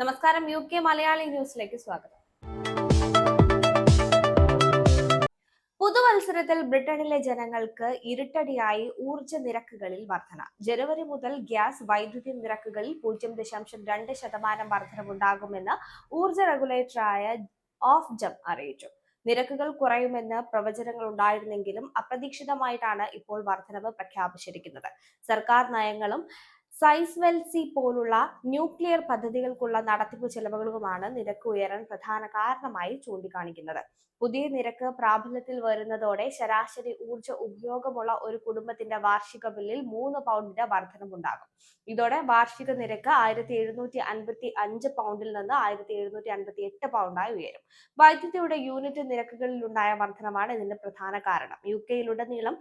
നമസ്കാരം U K Malayali ന്യൂസിലേക്ക് സ്വാഗതം. പുതുവത്സരത്തിൽ ബ്രിട്ടനിലെ ജനങ്ങൾക്ക് ഇരുട്ടടിയായി ഊർജ നിരക്കുകളിൽ വർധന. ജനുവരി മുതൽ ഗ്യാസ് വൈദ്യുതി നിരക്കുകളിൽ പൂജ്യം ദശാംശം രണ്ട് ശതമാനം വർധനവുണ്ടാകുമെന്ന് ഊർജ റെഗുലേറ്ററായ ഓഫ് ജം അറിയിച്ചു. നിരക്കുകൾ കുറയുമെന്ന് പ്രവചനങ്ങൾ ഉണ്ടായിരുന്നെങ്കിലും അപ്രതീക്ഷിതമായിട്ടാണ് ഇപ്പോൾ വർധനവ് പ്രഖ്യാപിച്ചിരിക്കുന്നത്. സർക്കാർ നയങ്ങളും സൈസ്വെൽസി പോലുള്ള ന്യൂക്ലിയർ പദ്ധതികൾക്കുള്ള നടത്തിപ്പ് ചെലവുകളുമാണ് നിരക്ക് ഉയരാൻ പ്രധാന കാരണമായി ചൂണ്ടിക്കാണിക്കുന്നത്. പുതിയ നിരക്ക് പ്രാബല്യത്തിൽ വരുന്നതോടെ ശരാശരി ഊർജ ഉപയോഗമുള്ള ഒരു കുടുംബത്തിന്റെ വാർഷിക ബില്ലിൽ മൂന്ന് പൗണ്ടിന്റെ വർധനമുണ്ടാകും ഇതോടെ വാർഷിക നിരക്ക് ആയിരത്തി എഴുന്നൂറ്റി അൻപത്തി അഞ്ച് പൗണ്ടിൽ നിന്ന് ആയിരത്തി എഴുന്നൂറ്റി അൻപത്തി എട്ട് പൗണ്ടായി ഉയരും. വൈദ്യുതിയുടെ യൂണിറ്റ് നിരക്കുകളിലുണ്ടായ വർധനമാണ് ഇതിന്റെ പ്രധാന കാരണം. യു കെയിലുടനീളം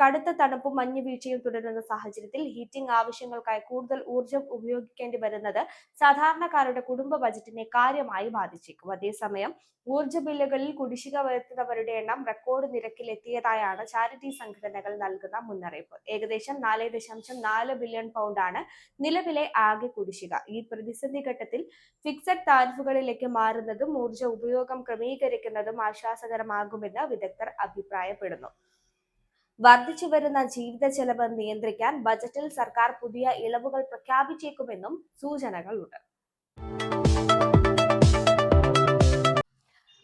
കടുത്ത തണുപ്പും മഞ്ഞുവീഴ്ചയും തുടരുന്ന സാഹചര്യത്തിൽ ഹീറ്റിംഗ് ആവശ്യങ്ങൾക്കായി കൂടുതൽ ഊർജം ഉപയോഗിക്കേണ്ടി വരുന്നത് സാധാരണക്കാരുടെ കുടുംബ ബജറ്റിനെ കാര്യമായി ബാധിച്ചേക്കും. അതേസമയം ഊർജ ബില്ലുകളിൽ കുടിശ്ശിക വരുത്തുന്നവരുടെ എണ്ണം റെക്കോർഡ് നിരക്കിൽ എത്തിയതായാണ് ചാരിറ്റി സംഘടനകൾ നൽകുന്ന മുന്നറിയിപ്പ്. ഏകദേശം നാല് ദശാംശം നാല് ബില്യൺ പൗണ്ടാണ് നിലവിലെ ആകെ കുടിശ്ശിക. ഈ പ്രതിസന്ധി ഘട്ടത്തിൽ ഫിക്സഡ് താരിഫുകളിലേക്ക് മാറുന്നതും ഊർജ ഉപയോഗം ക്രമീകരിക്കുന്നതും ആശ്വാസകരമാകുമെന്ന് വിദഗ്ധർ അഭിപ്രായപ്പെടുന്നു. വർദ്ധിച്ചു വരുന്ന ജീവിത ചെലവ് നിയന്ത്രിക്കാൻ ബജറ്റിൽ സർക്കാർ പുതിയ ഇളവുകൾ പ്രഖ്യാപിച്ചേക്കുമെന്നും സൂചനകളുണ്ട്.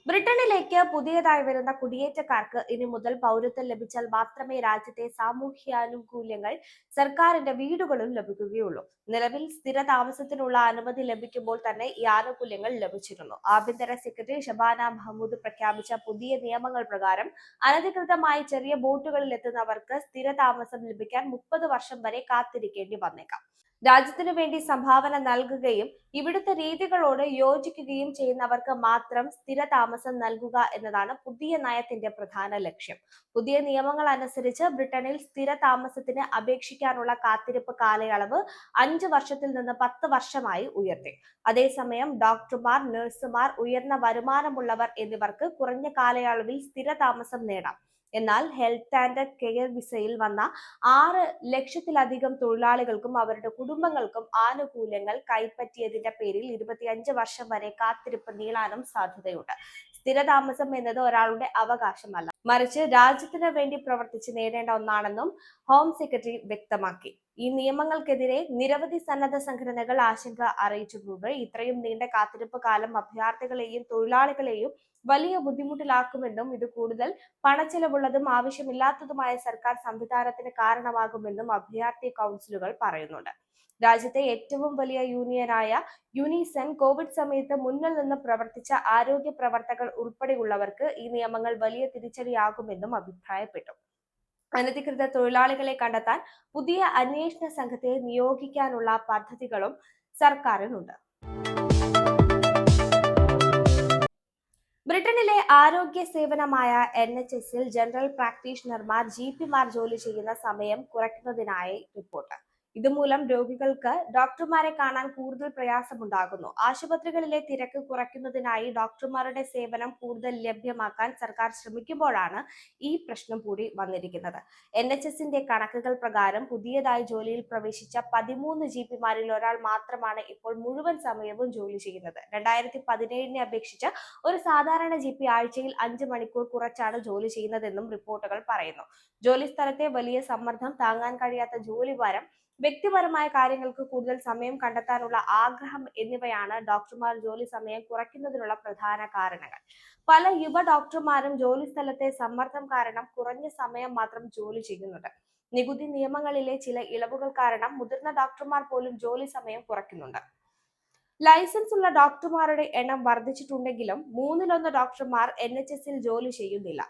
ബ്രിട്ടനിലേക്ക് പുതിയതായി വരുന്ന കുടിയേറ്റക്കാർക്ക് ഇനി മുതൽ പൗരത്വം ലഭിച്ചാൽ മാത്രമേ രാജ്യത്തെ സാമൂഹ്യാനുകൂല്യങ്ങൾ സർക്കാരിന്റെ വീടുകളും ലഭിക്കുകയുള്ളൂ. നിലവിൽ സ്ഥിര താമസത്തിനുള്ള അനുമതി ലഭിക്കുമ്പോൾ തന്നെ ഈ ആനുകൂല്യങ്ങൾ ലഭിച്ചിരുന്നു. ആഭ്യന്തര സെക്രട്ടറി ഷബാന മഹമ്മൂദ് പ്രഖ്യാപിച്ച പുതിയ നിയമങ്ങൾ പ്രകാരം അനധികൃതമായി ചെറിയ ബോട്ടുകളിൽ എത്തുന്നവർക്ക് സ്ഥിര താമസം ലഭിക്കാൻ മുപ്പത് വർഷം വരെ കാത്തിരിക്കേണ്ടി വന്നേക്കാം. രാജ്യത്തിനു വേണ്ടി സംഭാവന നൽകുകയും ഇവിടുത്തെ രീതികളോട് യോജിക്കുകയും ചെയ്യുന്നവർക്ക് മാത്രം സ്ഥിര താമസം നൽകുക എന്നതാണ് പുതിയ നയത്തിന്റെ പ്രധാന ലക്ഷ്യം. പുതിയ നിയമങ്ങൾ അനുസരിച്ച് ബ്രിട്ടനിൽ സ്ഥിര താമസത്തിന് അപേക്ഷിക്കാനുള്ള കാത്തിരിപ്പ് കാലയളവ് അഞ്ച് വർഷത്തിൽ നിന്ന് പത്ത് വർഷമായി ഉയർത്തി. അതേസമയം ഡോക്ടർമാർ നഴ്സുമാർ ഉയർന്ന വരുമാനമുള്ളവർ എന്നിവർക്ക് കുറഞ്ഞ കാലയളവിൽ സ്ഥിര താമസം നേടാം. എന്നാൽ ഹെൽത്ത് ആൻഡ് കെയർ വിസയിൽ വന്ന ആറ് ലക്ഷത്തിലധികം തൊഴിലാളികൾക്കും അവരുടെ കുടുംബങ്ങൾക്കും ആനുകൂല്യങ്ങൾ കൈപ്പറ്റിയതിന്റെ പേരിൽ ഇരുപത്തിയഞ്ച് വർഷം വരെ കാത്തിരിപ്പ് നീളാനും സാധ്യതയുണ്ട്. സ്ഥിരതാമസം എന്നത് ഒരാളുടെ അവകാശമല്ല. മറിച്ച് രാജ്യത്തിന് വേണ്ടി പ്രവർത്തിച്ച് നേടേണ്ട ഒന്നാണെന്നും ഹോം സെക്രട്ടറി വ്യക്തമാക്കി. ഈ നിയമങ്ങൾക്കെതിരെ നിരവധി സന്നദ്ധ സംഘടനകൾ ആശങ്ക അറിയിച്ചിട്ടുണ്ട്. ഇത്രയും നീണ്ട കാത്തിരിപ്പ് കാലം അഭയാർത്ഥികളെയും തൊഴിലാളികളെയും വലിയ ബുദ്ധിമുട്ടിലാക്കുമെന്നും ഇത് കൂടുതൽ പണച്ചെലവുള്ളതും ആവശ്യമില്ലാത്തതുമായ സർക്കാർ സംവിധാനത്തിന് കാരണമാകുമെന്നും അഭയാർത്ഥി കൗൺസിലുകൾ പറയുന്നുണ്ട്. രാജ്യത്തെ ഏറ്റവും വലിയ യൂണിയനായ യുനിസെൻ കോവിഡ് സമയത്ത് മുന്നിൽ നിന്ന് പ്രവർത്തിച്ച ആരോഗ്യ പ്രവർത്തകർ ഉൾപ്പെടെയുള്ളവർക്ക് ഈ നിയമങ്ങൾ വലിയ തിരിച്ചടിയാകുമെന്നും അഭിപ്രായപ്പെട്ടു. അനധികൃത തൊഴിലാളികളെ കണ്ടെത്താൻ പുതിയ അന്വേഷണ സംഘത്തെ നിയോഗിക്കാനുള്ള പദ്ധതികളും സർക്കാരിനുണ്ട്. ബ്രിട്ടനിലെ ആരോഗ്യ സേവനമായ എൻ എച്ച് എസിൽ ജനറൽ പ്രാക്ടീഷണർമാർ ജി പിമാർ ജോലി ചെയ്യുന്ന സമയം കുറയ്ക്കുന്നതിനായി റിപ്പോർട്ട്. ഇതുമൂലം രോഗികൾക്ക് ഡോക്ടർമാരെ കാണാൻ കൂടുതൽ പ്രയാസമുണ്ടാകുന്നു. ആശുപത്രികളിലെ തിരക്ക് കുറയ്ക്കുന്നതിനായി ഡോക്ടർമാരുടെ സേവനം കൂടുതൽ ലഭ്യമാക്കാൻ സർക്കാർ ശ്രമിക്കുമ്പോഴാണ് ഈ പ്രശ്നം കൂടി വന്നിരിക്കുന്നത്. എൻ എച്ച് എസിന്റെ കണക്കുകൾ പ്രകാരം പുതിയതായി ജോലിയിൽ പ്രവേശിച്ച പതിമൂന്ന് ജി പിമാരിൽ ഒരാൾ മാത്രമാണ് ഇപ്പോൾ മുഴുവൻ സമയവും ജോലി ചെയ്യുന്നത്. രണ്ടായിരത്തി പതിനേഴിനെ അപേക്ഷിച്ച് ഒരു സാധാരണ ജി പി ആഴ്ചയിൽ അഞ്ച് മണിക്കൂർ കുറച്ചാണ് ജോലി ചെയ്യുന്നതെന്നും റിപ്പോർട്ടുകൾ പറയുന്നു. ജോലി സ്ഥലത്തെ വലിയ സമ്മർദ്ദം താങ്ങാൻ കഴിയാത്ത ജോലിഭാരം വ്യക്തിപരമായ കാര്യങ്ങൾക്ക് കൂടുതൽ സമയം കണ്ടെത്താനുള്ള ആഗ്രഹം എന്നിവയാണ് ഡോക്ടർമാർ ജോലി സമയം കുറയ്ക്കുന്നതിനുള്ള പ്രധാന കാരണങ്ങൾ. പല യുവ ഡോക്ടർമാരും ജോലി സ്ഥലത്തെ സമ്മർദ്ദം കാരണം കുറഞ്ഞ സമയം മാത്രം ജോലി ചെയ്യുന്നുണ്ട്. നികുതി നിയമങ്ങളിലെ ചില ഇളവുകൾ കാരണം മുതിർന്ന ഡോക്ടർമാർ പോലും ജോലി സമയം കുറയ്ക്കുന്നുണ്ട്. ലൈസൻസ് ഉള്ള ഡോക്ടർമാരുടെ എണ്ണം വർദ്ധിച്ചിട്ടുണ്ടെങ്കിലും മൂന്നിലൊന്ന് ഡോക്ടർമാർ എൻ എച്ച് എസിൽ ജോലി ചെയ്യുന്നില്ല.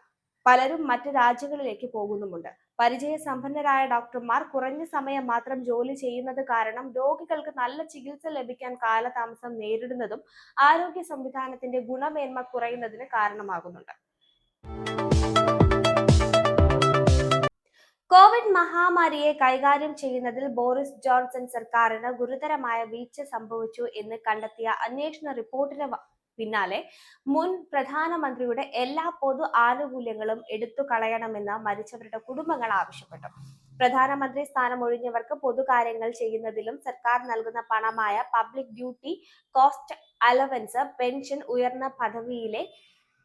പലരും മറ്റ് രാജ്യങ്ങളിലേക്ക് പോകുന്നുമുണ്ട്. പരിചയസമ്പന്നരായ ഡോക്ടർമാർ കുറഞ്ഞ സമയം മാത്രം ജോലി ചെയ്യുന്നത് കാരണം രോഗികൾക്ക് നല്ല ചികിത്സ ലഭിക്കാൻ കാലതാമസം നേരിടുന്നതും ആരോഗ്യ സംവിധാനത്തിന്റെ ഗുണമേന്മ കുറയുന്നതിന് കാരണമാകുന്നുണ്ട്. കോവിഡ് മഹാമാരിയെ കൈകാര്യം ചെയ്യുന്നതിൽ ബോറിസ് ജോൺസൺ സർക്കാരിന് ഗുരുതരമായ വീഴ്ച സംഭവിച്ചു എന്ന് കണ്ടെത്തിയ അന്വേഷണ റിപ്പോർട്ടിന് പിന്നാലെ മുൻ പ്രധാനമന്ത്രിയുടെ എല്ലാ പൊതു ആനുകൂല്യങ്ങളും എടുത്തു കളയണമെന്ന് മരിച്ചവരുടെ കുടുംബങ്ങൾ ആവശ്യപ്പെട്ടു. പ്രധാനമന്ത്രി സ്ഥാനം ഒഴിഞ്ഞവർക്ക് പൊതുകാര്യങ്ങൾ ചെയ്യുന്നതിലും സർക്കാർ നൽകുന്ന പണമായ public duty cost allowance pension ഉയർന്ന പദവിയിലെ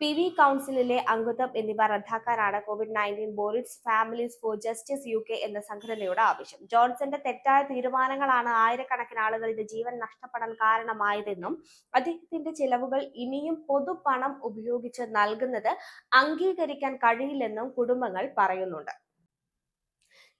പി വി കൗൺസിലിലെ അംഗത്വം എന്നിവ റദ്ദാക്കാനാണ് Covid nineteen bereaved families for justice U K എന്ന സംഘടനയുടെ ആവശ്യം. ജോൺസന്റെ തെറ്റായ തീരുമാനങ്ങളാണ് ആയിരക്കണക്കിന് ആളുകളുടെ ജീവൻ നഷ്ടപ്പെടാൻ കാരണമായതെന്നും അദ്ദേഹത്തിന്റെ ചിലവുകൾ ഇനിയും പൊതുപണം ഉപയോഗിച്ച് നൽകുന്നത് അംഗീകരിക്കാൻ കഴിയില്ലെന്നും കുടുംബങ്ങൾ പറയുന്നുണ്ട്.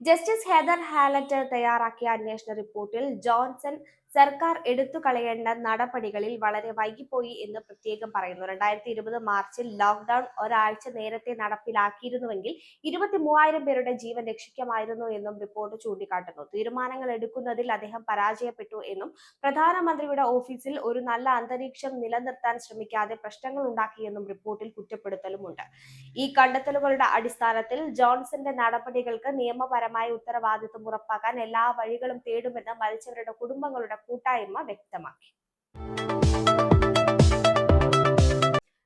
ജസ്റ്റിസ് ഹെദർ ഹാലറ്റ് തയ്യാറാക്കിയ അന്വേഷണ റിപ്പോർട്ടിൽ ജോൺസൺ സർക്കാർ എടുത്തു കളയേണ്ട നടപടികളിൽ വളരെ വൈകിപ്പോയി എന്ന് പ്രത്യേകം പറയുന്നു. രണ്ടായിരത്തി ഇരുപത് മാർച്ചിൽ ലോക്ക്ഡൌൺ ഒരാഴ്ച നേരത്തെ നടപ്പിലാക്കിയിരുന്നുവെങ്കിൽ ഇരുപത്തി മൂവായിരം പേരുടെ ജീവൻ രക്ഷിക്കാമായിരുന്നു എന്നും റിപ്പോർട്ട് ചൂണ്ടിക്കാട്ടുന്നു. തീരുമാനങ്ങൾ എടുക്കുന്നതിൽ അദ്ദേഹം പരാജയപ്പെട്ടു എന്നും പ്രധാനമന്ത്രിയുടെ ഓഫീസിൽ ഒരു നല്ല അന്തരീക്ഷം നിലനിർത്താൻ ശ്രമിക്കാതെ പ്രശ്നങ്ങൾ ഉണ്ടാക്കിയെന്നും റിപ്പോർട്ടിൽ കുറ്റപ്പെടുത്തലുമുണ്ട്. ഈ കണ്ടെത്തലുകളുടെ അടിസ്ഥാനത്തിൽ ജോൺസന്റെ നടപടികൾക്ക് നിയമപരമായ ഉത്തരവാദിത്വം ഉറപ്പാക്കാൻ എല്ലാ വഴികളും തേടുമെന്ന് മരിച്ചവരുടെ കുടുംബങ്ങളുടെ കൂട്ടായ്മ വ്യക്തമാക്കി.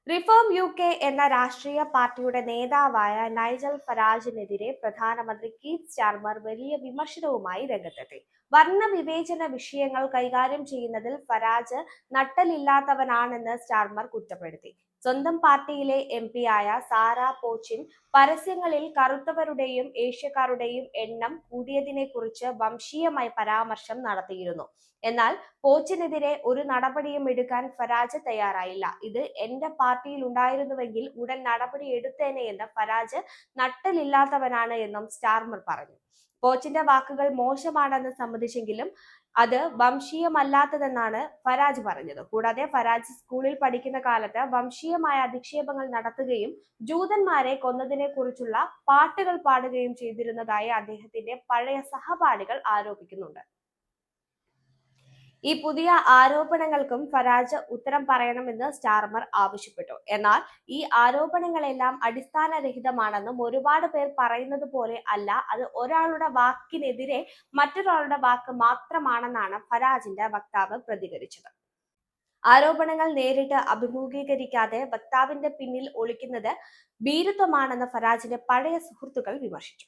റിഫോം യു കെ എന്ന രാഷ്ട്രീയ പാർട്ടിയുടെ നേതാവായ നൈജൽ ഫരാജിനെതിരെ പ്രധാനമന്ത്രി കീത് സ്റ്റാർമർ വലിയ വിമർശനവുമായി രംഗത്തെത്തി. വർണ വിവേചന വിഷയങ്ങൾ കൈകാര്യം ചെയ്യുന്നതിൽ ഫരാജ് നട്ടലില്ലാത്തവനാണെന്ന് സ്റ്റാർമർ കുറ്റപ്പെടുത്തി. സ്വന്തം പാർട്ടിയിലെ എം ആയ സാറ പോച്ചിൻ പരസ്യങ്ങളിൽ കറുത്തവരുടെയും ഏഷ്യക്കാരുടെയും എണ്ണം കൂടിയതിനെ കുറിച്ച് വംശീയമായി പരാമർശം നടത്തിയിരുന്നു. എന്നാൽ പോച്ചിനെതിരെ ഒരു നടപടിയും എടുക്കാൻ ഫരാജ് തയ്യാറായില്ല. ഇത് എന്റെ പാർട്ടിയിൽ ഉണ്ടായിരുന്നുവെങ്കിൽ ഉടൻ നടപടി എടുത്തേനെ എന്ന് ഫരാജ് നട്ടലില്ലാത്തവനാണ് എന്നും സ്റ്റാർമർ പറഞ്ഞു. കോച്ചിന്റെ വാക്കുകൾ മോശമാണെന്ന് സമ്മതിച്ചെങ്കിലും അത് വംശീയമല്ലാത്തതെന്നാണ് ഫരാജ് പറഞ്ഞത്. കൂടാതെ ഫരാജ് സ്കൂളിൽ പഠിക്കുന്ന കാലത്ത് വംശീയമായ അധിക്ഷേപങ്ങൾ നടത്തുകയും ജൂതന്മാരെ കൊന്നതിനെ കുറിച്ചുള്ള പാട്ടുകൾ പാടുകയും ചെയ്തിരുന്നതായി അദ്ദേഹത്തിന്റെ പഴയ സഹപാഠികൾ ആരോപിക്കുന്നുണ്ട്. ഈ പുതിയ ആരോപണങ്ങൾക്കും ഫരാജ് ഉത്തരം പറയണമെന്ന് സ്റ്റാർമർ ആവശ്യപ്പെട്ടു. എന്നാൽ ഈ ആരോപണങ്ങളെല്ലാം അടിസ്ഥാനരഹിതമാണെന്നും ഒരുപാട് പേർ പറയുന്നത് പോലെ അല്ല അത് ഒരാളുടെ വാക്കിനെതിരെ മറ്റൊരാളുടെ വാക്ക് മാത്രമാണെന്നാണ് ഫരാജിന്റെ വക്താവ് പ്രതികരിച്ചത്. ആരോപണങ്ങൾ നേരിട്ട് അഭിമുഖീകരിക്കാതെ വക്താവിന്റെ പിന്നിൽ ഒളിക്കുന്നത് ഭീരുത്വമാണെന്ന് ഫരാജിന്റെ പഴയ സുഹൃത്തുക്കൾ വിമർശിച്ചു.